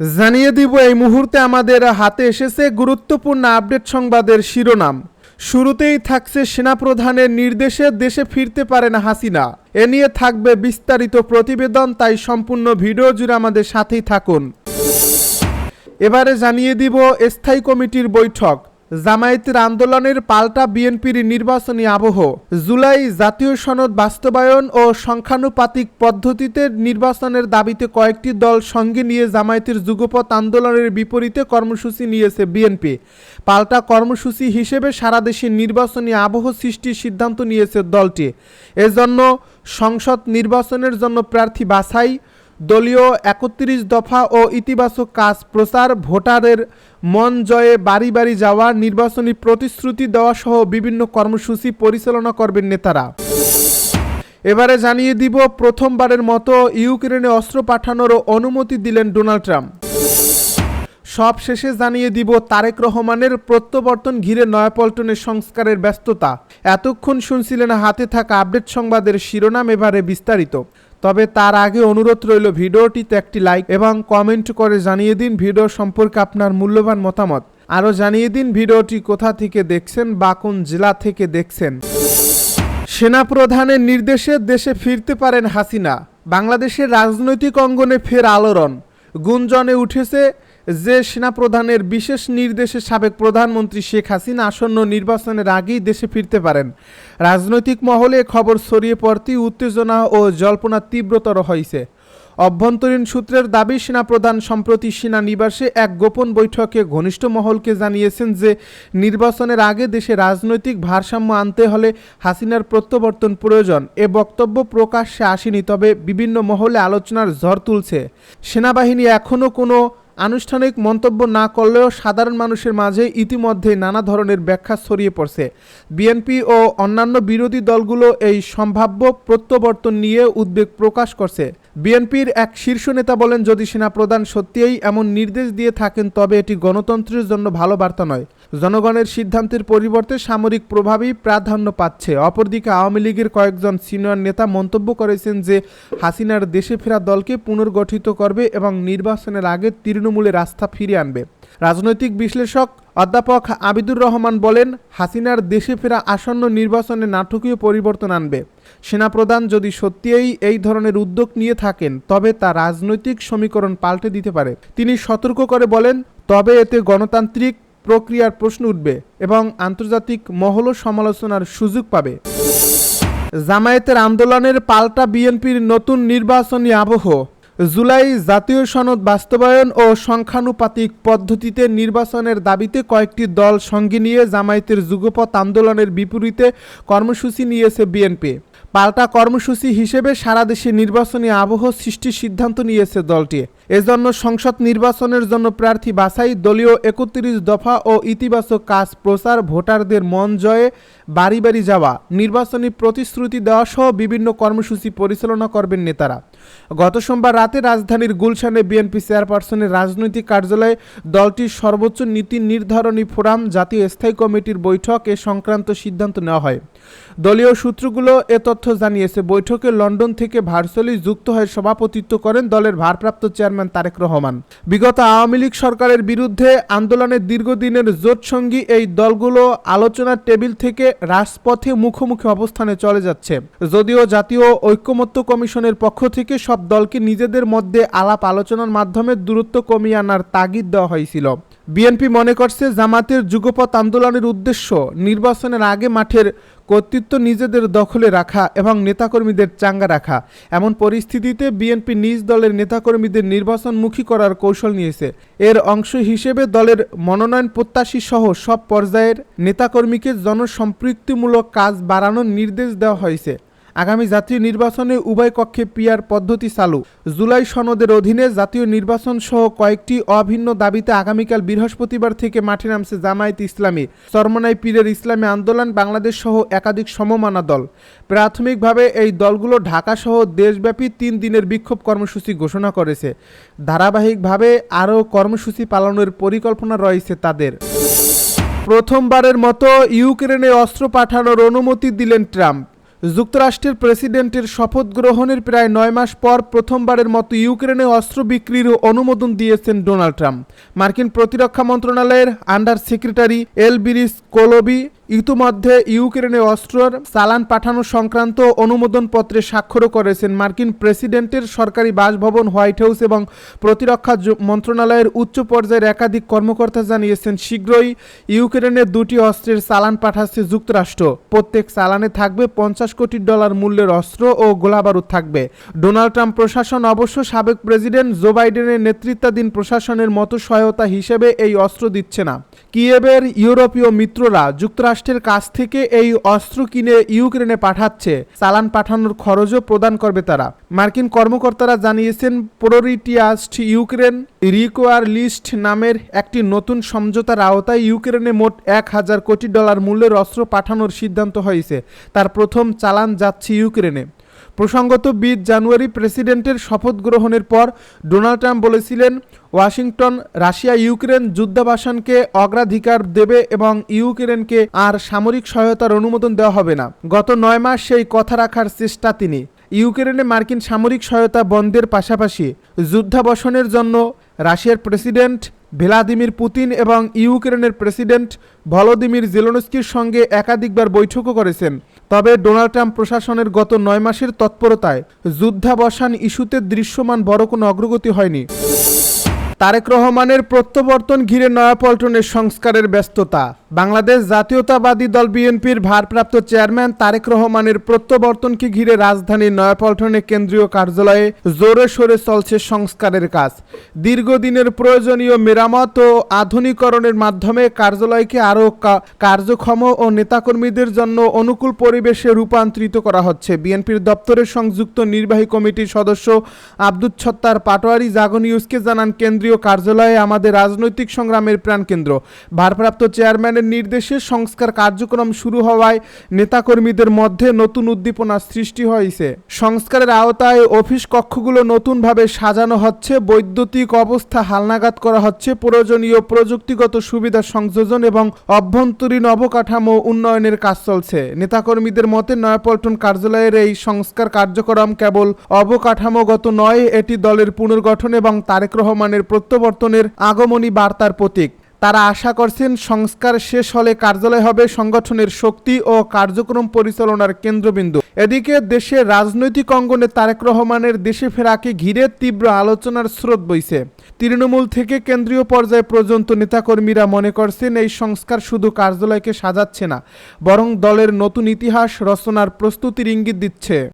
জানিয়ে দিব, এই মুহূর্তে আমাদের হাতে এসেছে গুরুত্বপূর্ণ আপডেট সংবাদের শিরোনাম। শুরুতেই থাকছে সেনাপ্রধানের নির্দেশে দেশে ফিরতে পারেন হাসিনা। এ নিয়ে থাকবে বিস্তারিত প্রতিবেদন, তাই সম্পূর্ণ ভিডিও জুড়ে আমাদের সাথেই থাকুন। এবারে জানিয়ে দিব, স্থায়ী কমিটির বৈঠক। জামায়াতের আন্দোলনের পাল্টা বিএনপির নির্বাচনী আবহ, জুলাই জাতীয় সনদ বাস্তবায়ন ও সংখ্যানুপাতিক পদ্ধতিতে নির্বাচনের দাবিতে কয়েকটি দল সঙ্গে নিয়ে জামায়াতের যুগপথ আন্দোলনের বিপরীতে কর্মসূচি নিয়েছে বিএনপি। পাল্টা কর্মসূচি হিসেবে সারা দেশে নির্বাচনী আবহ সৃষ্টির সিদ্ধান্ত নিয়েছে দলটি। এজন্য সংসদ নির্বাচনের জন্য প্রার্থী বাছাই দলীয় একত্রিশ দফা ও ইতিবাচক কাজ প্রচার, ভোটারের মন জয়ে বাড়ি বাড়ি যাওয়া, নির্বাচনী প্রতিশ্রুতি দেওয়া সহ বিভিন্ন কর্মসূচি পরিচালনা করবেন নেতারা। এবারে জানিয়ে দিব, প্রথমবারের মতো ইউক্রেনে অস্ত্র পাঠানোরও অনুমতি দিলেন ডোনাল্ড ট্রাম্প। সব শেষে জানিয়ে দিব, তারেক রহমানের প্রত্যাবর্তন ঘিরে নয়াপল্টনের সংস্কারের ব্যস্ততা। এতক্ষণ শুনছিলেন হাতে থাকা আপডেট সংবাদের শিরোনাম, এবারে বিস্তারিত। তবে তার আগে অনুরোধ রইল ভিডিওটিতে একটি লাইক এবং কমেন্ট করে জানিয়ে দিন ভিডিও সম্পর্কে আপনার মূল্যবান মতামত। আরও জানিয়ে দিন ভিডিওটি কোথা থেকে দেখছেন বা কোন জেলা থেকে দেখছেন। সেনাপ্রধানের নির্দেশে দেশে ফিরতে পারেন হাসিনা। বাংলাদেশের রাজনৈতিক অঙ্গনে ফের আলোড়ন। গুঞ্জনে উঠেছে যে সেনাপ্রধানের বিশেষ নির্দেশে সাবেক প্রধানমন্ত্রী শেখ হাসিনা আসন্ন নির্বাচনের আগেই দেশে ফিরতে পারেন। রাজনৈতিক মহলে খবর ছড়িয়ে পড়তেই উত্তেজনা ও জল্পনা তীব্রতর হয়েছে। অভ্যন্তরীণ সূত্রের দাবি, সেনাপ্রধান সম্প্রতি সেনা নিবাসে এক গোপন বৈঠকে ঘনিষ্ঠ মহলকে জানিয়েছেন যে, নির্বাচনের আগে দেশে রাজনৈতিক ভারসাম্য আনতে হলে হাসিনার প্রত্যাবর্তন প্রয়োজন। এ বক্তব্য প্রকাশ্যে আসেনি, তবে বিভিন্ন মহলে আলোচনার ঝড় তুলছে। সেনাবাহিনী এখনও কোনো আনুষ্ঠানিক মন্তব্য না করলেও সাধারণ মানুষের মাঝে ইতিমধ্যে নানা ধরনের ব্যাখ্যা ছড়িয়ে পড়ছে। বিএনপি ও অন্যান্য বিরোধী দলগুলো এই সম্ভাব্য প্রত্যাবর্তন নিয়ে উদ্বেগ প্রকাশ করছে। বিএনপির এক শীর্ষ নেতা বলেন, যদি সেনাপ্রধান সত্যিই এমন নির্দেশ দিয়ে থাকেন, তবে এটি গণতন্ত্রের জন্য ভালো বার্তা নয়। জনগণের সিদ্ধান্তের পরিবর্তে সামরিক প্রভাবই প্রাধান্য পাচ্ছে। অপরদিকে আওয়ামী লীগের কয়েকজন সিনিয়র নেতা মন্তব্য করেছেন যে, হাসিনার দেশে ফেরা দলকে পুনর্গঠিত করবে এবং নির্বাচনের আগে তৃণমূলের রাস্তা ফিরিয়ে আনবে। রাজনৈতিক বিশ্লেষক অধ্যাপক আবিদুর রহমান বলেন, হাসিনার দেশে ফেরা আসন্ন নির্বাচনে নাটকীয় পরিবর্তন আনবে। সেনাপ্রধান যদি সত্যিই এই ধরনের উদ্যোগ নিয়ে থাকেন, তবে তা রাজনৈতিক সমীকরণ পাল্টে দিতে পারে। তিনি সতর্ক করে বলেন, তবে এতে গণতান্ত্রিক প্রক্রিয়ার প্রশ্ন উঠবে এবং আন্তর্জাতিক মহলও সমালোচনার সুযোগ পাবে। জামায়াতের আন্দোলনের পাল্টা বিএনপির নতুন নির্বাচনী আবহ জুলাই জাতীয় সনদ বাস্তবায়ন ও সংখ্যানুপাতিক পদ্ধতিতে নির্বাচনের দাবিতে কয়েকটি দল সঙ্গে নিয়ে জামায়াতের যুগপথ আন্দোলনের বিপরীতে কর্মসূচি নিয়েছে বিএনপি। পাল্টা কর্মসূচি হিসেবে সারা দেশে নির্বাচনী আবহ সৃষ্টির সিদ্ধান্ত নিয়েছে দলটি। এজন্য সংসদ নির্বাচনের জন্য প্রার্থী বাছাই, দলীয় একত্রিশ দফা ও ইতিবাচক কাজ প্রচার, ভোটারদের মন জয়ে বাড়ি বাড়ি যাওয়া, নির্বাচনী প্রতিশ্রুতি দেওয়া সহ বিভিন্ন কর্মসূচি পরিচালনা করবেন নেতারা। গত সোমবার রাতে রাজধানীর গুলশানে বিএনপি চেয়ারপারসনের রাজনৈতিক কার্যালয়ে দলটির সর্বোচ্চ নীতি নির্ধারণী ফোরাম, জাতীয় স্থায়ী কমিটির বৈঠক এ সংক্রান্ত সিদ্ধান্ত নেওয়া হয়। দলীয় সূত্রগুলো এ তথ্য জানিয়েছে, বৈঠকে লন্ডন থেকে ভার্চুয়ালি যুক্ত হয়ে সভাপতিত্ব করেন দলের ভারপ্রাপ্ত চেয়ারম্যান তারেক রহমান। বিগত আওয়ামী লীগ সরকারের বিরুদ্ধে আন্দোলনের দীর্ঘদিনের জোটসঙ্গী এই দলগুলো আলোচনার টেবিল থেকে রাজপথে মুখোমুখি অবস্থানে চলে যাচ্ছে। যদিও জাতীয় ঐক্যমত্য কমিশনের পক্ষ থেকে সব দলকে নিজেদের মধ্যে আলাপ আলোচনার মাধ্যমে দূরত্ব কমিয়ে আনার তাগিদ দেওয়া হয়েছিল। বিএনপি মনে করছে জামাতের যুগপৎ আন্দোলনের উদ্দেশ্য নির্বাচনের আগে মাঠের কর্তৃত্ব নিজেদের দখলে রাখা এবং নেতাকর্মীদের চাঙ্গা রাখা। এমন পরিস্থিতিতে বিএনপি নিজ দলের নেতাকর্মীদের নির্বাচনমুখী করার কৌশল নিয়েছে। এর অংশ হিসেবে দলের মনোনয়ন প্রত্যাশী সহ সব পর্যায়ের নেতাকর্মীকে জনসম্পৃক্তিমূলক কাজ বাড়ানোর নির্দেশ দেওয়া হয়েছে। আগামী জাতীয় নির্বাচনে উভয় কক্ষে পিয়ার পদ্ধতি চালু। জুলাই সনদের অধীনে জাতীয় নির্বাচন সহ কয়েকটি অভিন্ন দাবিতে আগামীকাল বৃহস্পতিবার থেকে মাঠে নামছে জামায়াত ইসলামী। চরমনাই পীরের ইসলামী আন্দোলন, বাংলাদেশ সহ একাধিক সমমানা দল। প্রাথমিকভাবে এই দলগুলো ঢাকা সহ দেশব্যাপী তিন দিনের বিক্ষোভ কর্মসূচি ঘোষণা করেছে। ধারাবাহিকভাবে আরও কর্মসূচি পালনের পরিকল্পনা রয়েছে তাদের। প্রথমবারের মতো ইউক্রেনে অস্ত্র পাঠানোর অনুমতি দিলেন ট্রাম্প। যুক্তরাষ্ট্রের প্রেসিডেন্টের শপথ গ্রহণের প্রায় নয় মাস পর প্রথমবারের মতো ইউক্রেনে অস্ত্র বিক্রির অনুমোদন দিয়েছেন ডোনাল্ড ট্রাম্প। মার্কিন প্রতিরক্ষা মন্ত্রণালয়ের under secretary Elbridge Colby ইতিমধ্যে ইউক্রেনে অস্ত্রর চালান পাঠানো সংক্রান্ত অনুমোদন পত্রে স্বাক্ষরও করেছেন মার্কিন প্রেসিডেন্টের সরকারি বাসভবন হোয়াইট হাউস এবং প্রতিরক্ষা মন্ত্রণালয়ের উচ্চ পর্যায়ের একাধিক কর্মকর্তা জানিয়েছেন, শীঘ্রই ইউক্রেনে দুটি অস্ত্রের চালান পাঠাচ্ছে যুক্তরাষ্ট্র। প্রত্যেক চালানে থাকবে পঞ্চাশ কোটি ডলার মূল্যের অস্ত্র ও গোলাবারুদ থাকবে। ডোনাল্ড ট্রাম্প প্রশাসন অবশ্য সাবেক প্রেসিডেন্ট জো বাইডেনের নেতৃত্বাধীন প্রশাসনের মতো সহায়তা হিসেবে এই অস্ত্র দিচ্ছে না। কিয়েবের ইউরোপীয় মিত্ররা যুক্তরাষ্ট্রের কাছ থেকে এই অস্ত্র কিনে ইউক্রেনে পাঠাচ্ছে। চালান পাঠানোর খরচও প্রদান করবে তারা। মার্কিন কর্মকর্তারা জানিয়েছেন প্রোরিটিয়াস্ট ইউক্রেন রিকোয়ার লিস্ট নামের একটি নতুন সমঝোতার আওতায় ইউক্রেনে মোট এক হাজার কোটি ডলার মূল্যের অস্ত্র পাঠানোর সিদ্ধান্ত হয়েছে। তার প্রথম চালান যাচ্ছে ইউক্রেনে। প্রসঙ্গত বিশ জানুয়ারি প্রেসিডেন্টের শপথ গ্রহণের পর ডোনাল্ড ট্রাম্প বলেছিলেন, ওয়াশিংটন, রাশিয়া, ইউক্রেন যুদ্ধাবাসনকে অগ্রাধিকার দেবে এবং ইউক্রেনকে আর সামরিক সহায়তার অনুমোদন দেওয়া হবে না। গত নয় মাস সেই কথা রাখার চেষ্টা তিনি। ইউক্রেনে মার্কিন সামরিক সহায়তা বন্ধের পাশাপাশি যুদ্ধাবসনের জন্য রাশিয়ার প্রেসিডেন্ট ভ্লাদিমির পুতিন এবং ইউক্রেনের প্রেসিডেন্ট ভলোদিমির জেলোনস্কির সঙ্গে একাধিকবার বৈঠকও করেছেন। তবে ডোনাল্ড ট্রাম্প প্রশাসনের গত নয় মাসের তৎপরতায় যুদ্ধাবসান ইস্যুতে দৃশ্যমান বড় কোনো অগ্রগতি হয়নি। তারেক রহমানের প্রত্যাবর্তন ঘিরে নয়াপল্টনের সংস্কারের ব্যস্ততা। বাংলাদেশ জাতীয়তাবাদী দল বিএনপির ভারপ্রাপ্ত চেয়ারম্যান তারেক রহমানের প্রত্যাবর্তনকে ঘিরে রাজধানীর নয়াপল্টনে কেন্দ্রীয় কার্যালয়ে জোরে সোরে চলছে সংস্কারের কাজ। দীর্ঘদিনের প্রয়োজনীয় মেরামত ও আধুনিকরণের মাধ্যমে কার্যালয়কে আরও কার্যক্ষম ও নেতাকর্মীদের জন্য অনুকূল পরিবেশে রূপান্তরিত করা হচ্ছে। বিএনপির দপ্তরের সংযুক্ত নির্বাহী কমিটির সদস্য আব্দুল ছত্তার পাটোয়ারি জাগো নিউজকে জানান, কেন্দ্রীয় কার্যালয়ে আমাদের রাজনৈতিক সংগ্রামের প্রাণকেন্দ্র। ভারপ্রাপ্ত চেয়ারম্যানের নির্দেশে সংস্কার কার্যক্রম শুরু হওয়ায় নেতাকর্মীদের মধ্যে নতুন উদ্দীপনা সৃষ্টি হয়েছে। সংস্কারের আওতায় অফিস কক্ষগুলো নতুনভাবে সাজানো হচ্ছে। বৈদ্যুতিক অবস্থা হালনাগাদ করা হচ্ছে। প্রয়োজনীয় প্রযুক্তিগত সুবিধা সংযোজন এবং অভ্যন্তরীণ অবকাঠামো উন্নয়নের কাজ চলছে। নেতাকর্মীদের মতে, নয়াপল্টন কার্যালয়ের এই সংস্কার কার্যক্রম কেবল অবকাঠামোগত নয়, এটি দলের পুনর্গঠন এবং তারেক রহমানের প্রত্যাবর্তনের আগমনী বার্তার প্রতীক। তারা আশা করছেন সংস্কার শেষ হলে কার্যালয় হবে সংগঠনের শক্তি ও কার্যক্রম পরিচালনার কেন্দ্রবিন্দু। এদিকে দেশের রাজনৈতিক অঙ্গনে তারেক রহমানের দেশে ফেরাকে ঘিরে তীব্র আলোচনার স্রোত বইছে। তৃণমূল থেকে কেন্দ্রীয় পর্যায়ে পর্যন্ত নেতাকর্মীরা মনে করছেন এই সংস্কার শুধু কার্যালয়কে সাজাচ্ছে না, বরং দলের নতুন ইতিহাস রচনার প্রস্তুতির ইঙ্গিত দিচ্ছে।